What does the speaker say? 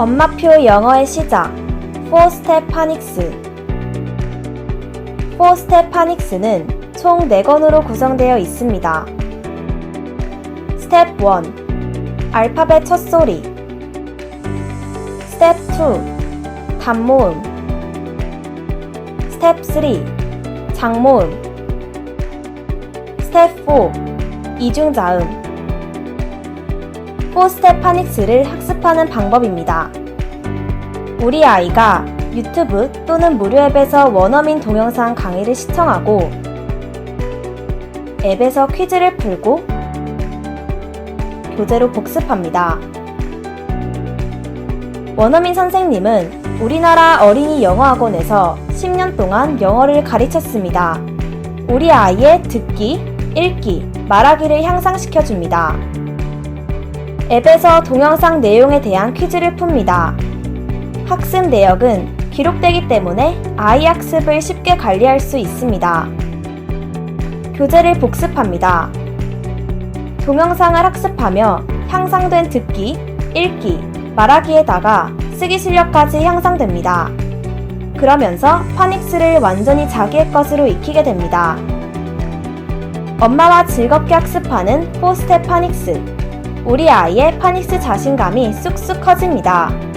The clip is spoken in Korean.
엄마표 영어의 시작. 4스텝 파닉스 4스텝 파닉스는 총 4권으로 구성되어 있습니다. 스텝 1 알파벳 첫소리. 스텝 2 단모음. 스텝 3 장모음. 스텝 4 이중자음 4스텝 파닉스를 학습하는 방법입니다. 우리 아이가 유튜브 또는 무료 앱에서 원어민 동영상 강의를 시청하고 앱에서 퀴즈를 풀고 교재로 복습합니다. 원어민 선생님은 우리나라 어린이 영어학원에서 10년 동안 영어를 가르쳤습니다. 우리 아이의 듣기, 읽기, 말하기를 향상시켜 줍니다. 앱에서 동영상 내용에 대한 퀴즈를 풉니다. 학습 내역은 기록되기 때문에 아이 학습을 쉽게 관리할 수 있습니다. 교재를 복습합니다. 동영상을 학습하며 향상된 듣기, 읽기, 말하기에다가 쓰기 실력까지 향상됩니다. 그러면서 파닉스를 완전히 자기의 것으로 익히게 됩니다. 엄마와 즐겁게 학습하는 4스텝 파닉스. 우리 아이의 파닉스 자신감이 쑥쑥 커집니다.